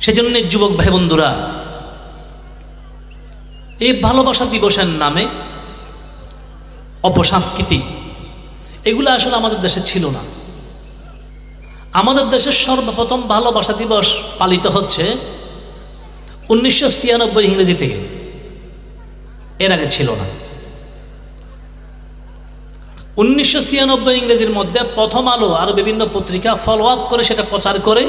সেজন্য যুবক ভাই বন্ধুরা এই ভালোবাসা দিবসের নামে অপসংস্কৃতি, এগুলো আসলে আমাদের দেশে ছিল না। আমাদের দেশের সর্বপ্রথম ভালোবাসা দিবস পালিত হচ্ছে উনিশশো ছিয়ানব্বই ইংরেজি থেকে। এর আগে ছিল না। উনিশশো ছিয়ানব্বই ইংরেজির মধ্যে প্রথম আলো আরও বিভিন্ন পত্রিকা ফলো আপ করে সেটা প্রচার করে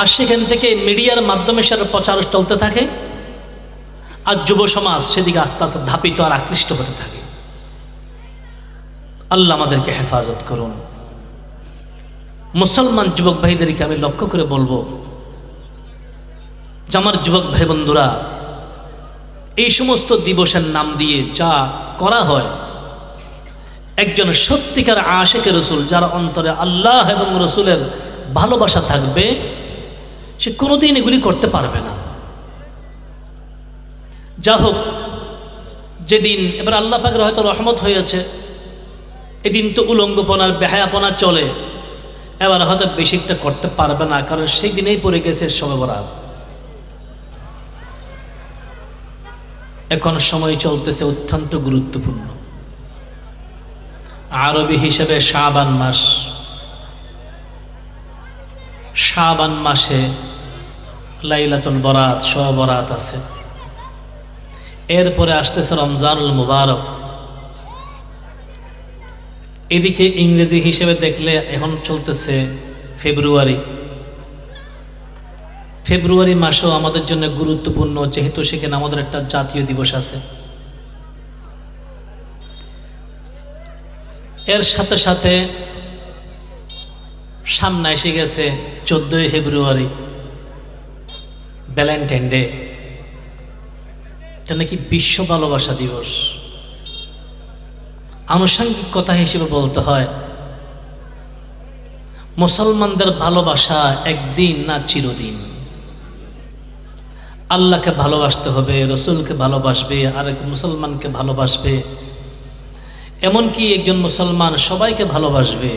আর সেখান থেকে মিডিয়ার মাধ্যমে সেটা প্রচার চলতে থাকে, আর যুব সমাজ সেদিকে আস্তে আস্তে ধাপিত আর আকৃষ্ট হতে থাকে। আল্লাহ আমাদেরকে হেফাজত করুন। মুসলমান যুবক ভাইদেরকে আমি লক্ষ্য করে বলব, যে আমার যুবক ভাই বন্ধুরা, এই সমস্ত দিবসের নাম দিয়ে যা করা হয়, একজন সত্যিকার আশেকে রসুল, যার অন্তরে আল্লাহ এবং রসুলের ভালোবাসা থাকবে সে কোনোদিন এগুলি করতে পারবে না। যা হোক যেদিন, এবার আল্লাহ পাকের হয়তো রহমত হয়েছে, এদিন তো উলঙ্গপনার, বেহায়াপনা চলে। এবার হয়তো বেশিটা করতে পারবে না, কারণ সেই দিনেই পড়ে গেছে সবে এখন সময় চলতেছে অত্যন্ত গুরুত্বপূর্ণ। আরবি হিসেবে শাবান মাস। শাবান মাসে লাইলাতুল বরাত বরাত আছে। এরপরে আসতেছে রমজানুল মুবারক। এদিকে ইংরেজি হিসেবে দেখলে এখন চলতেছে ফেব্রুয়ারি। ফেব্রুয়ারি মাসও আমাদের জন্য গুরুত্বপূর্ণ, যেহেতু সেখানে আমাদের একটা জাতীয় দিবস আছে। এর সাথে সাথে সামনে এসে গেছে চোদ্দই ফেব্রুয়ারি। ভ্যালেন্টাইন ডে এটা নাকি বিশ্ব ভালোবাসা দিবস। আনুষঙ্গিক কথা হিসেবে বলতে হয়, মুসলমানদের ভালোবাসা একদিন না চিরদিন। আল্লাহকে ভালোবাসতে হবে, রসুলকে ভালোবাসবে, আরেক মুসলমানকে ভালোবাসবে। এমনকি একজন মুসলমান সবাইকে ভালোবাসবে।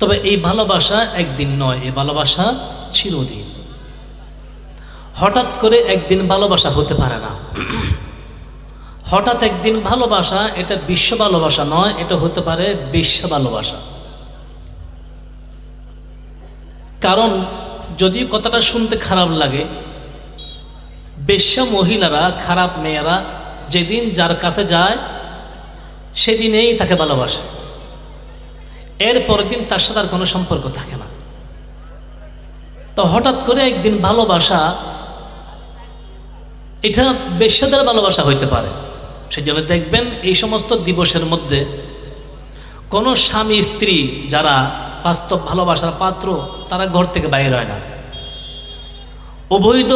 তবে এই ভালোবাসা একদিন নয় এই ভালোবাসা চিরদিন। হঠাৎ করে একদিন ভালোবাসা হতে পারে না। হঠাৎ একদিন ভালোবাসা, এটা বিশ্ব ভালোবাসা নয়, এটা হতে পারে বিশ্ব ভালোবাসা। কারণ যদি কথাটা শুনতে খারাপ লাগে বেশ্যা মহিলারা, খারাপ মেয়েরা যেদিন যার কাছে যায়, সেদিনেই তাকে ভালোবাসে। এর পরের দিন তার সাথে আর কোনো সম্পর্ক থাকে না। তো হঠাৎ করে একদিন ভালোবাসা এটা বেশ্যাদের ভালোবাসা হইতে পারে। সেই জন্য দেখবেন এই সমস্ত দিবসের মধ্যে কোনো স্বামী, স্ত্রী যারা বাস্তব ভালোবাসার পাত্র, তারা ঘর থেকে বাইরে হয় না। অবৈধ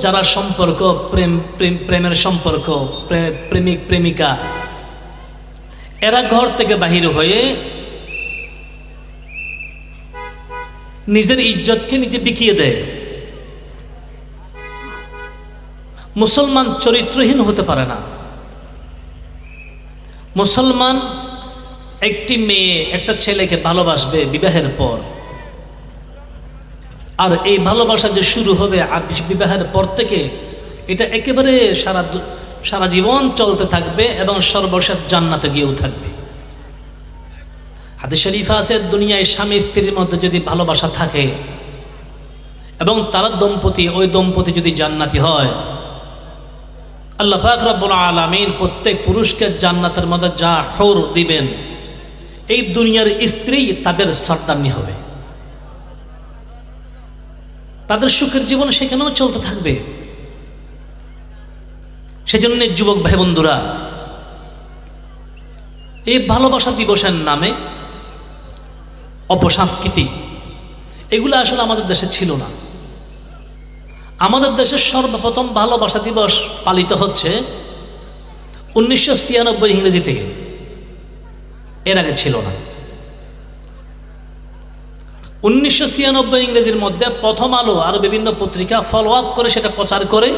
যারা সম্পর্ক, প্রেম প্রেম, প্রেমের সম্পর্ক প্রেমিক, প্রেমিকা, এরা ঘর থেকে বাহির হয়ে নিজের ইজ্জতকে নিজে বিকিয়ে দেয়। মুসলমান চরিত্রহীন হতে পারে না। মুসলমান একটি মেয়ে, একটা ছেলেকে ভালোবাসবে বিবাহের পর। আর এই ভালোবাসা যে শুরু হবে বিবাহের পর থেকে, এটা একেবারে সারা সারা জীবন চলতে থাকবে এবং সর্বশেষ জান্নাতে গিয়েও থাকবে। হাতে শরীফা আছে, দুনিয়ায় স্বামী স্ত্রীর মধ্যে যদি ভালোবাসা থাকে এবং তারা দম্পতি, ওই দম্পতি যদি জান্নাতি হয় আল্লাহ ফাকরাবুল আলমিন প্রত্যেক পুরুষকে জান্নাতের মধ্যে যা হৌর দিবেন, এই দুনিয়ার স্ত্রী তাদের সর্দারনি হবে। তাদের সুখের জীবন সেখানেও চলতে থাকবে। সেজন্য যুবক ভাই বন্ধুরা এই ভালোবাসা দিবসের নামে অপসংস্কৃতি, এগুলো আসলে আমাদের দেশে ছিল না। আমাদের দেশের সর্বপ্রথম ভালোবাসা দিবস পালিত হচ্ছে উনিশশো ছিয়ানব্বই ইংরেজি থেকে। এর আগে ছিল না। উনিশশো ছিয়ানব্বই ইংরেজির মধ্যে প্রথম আলো আরও বিভিন্ন পত্রিকা ফলো আপ করে সেটা প্রচার করে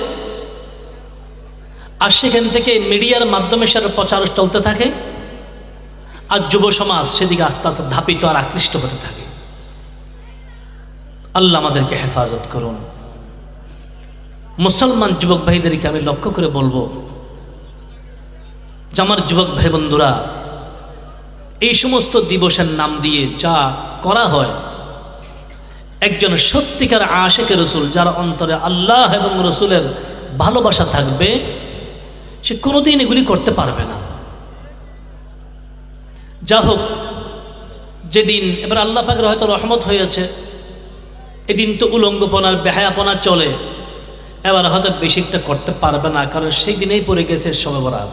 আর সেখান থেকে মিডিয়ার মাধ্যমে সেটা প্রচার চলতে থাকে আর যুব সমাজ সেদিকে আস্তে আস্তে ধাপিত আর আকৃষ্ট হতে থাকে। আল্লাহ আমাদেরকে হেফাজত করুন। মুসলমান যুবক ভাইদেরকে আমি লক্ষ্য করে বলব যে আমার যুবক ভাই বন্ধুরা, এই সমস্ত দিবসের নাম দিয়ে যা করা হয়, একজন সত্যিকার আশেকে রসুল যার অন্তরে আল্লাহ এবং রসুলের ভালোবাসা থাকবে, সে কোনোদিন এগুলি করতে পারবে না। যা হোক, যেদিন, এবার আল্লাহ পাকের হয়তো রহমত হয়েছে, এদিন তো উলঙ্গপনার, বেহায়াপনা চলে এবার হয়তো বেশি একটা করতে পারবে না কারণ সেই দিনেই পড়ে গেছে সবে বরাত।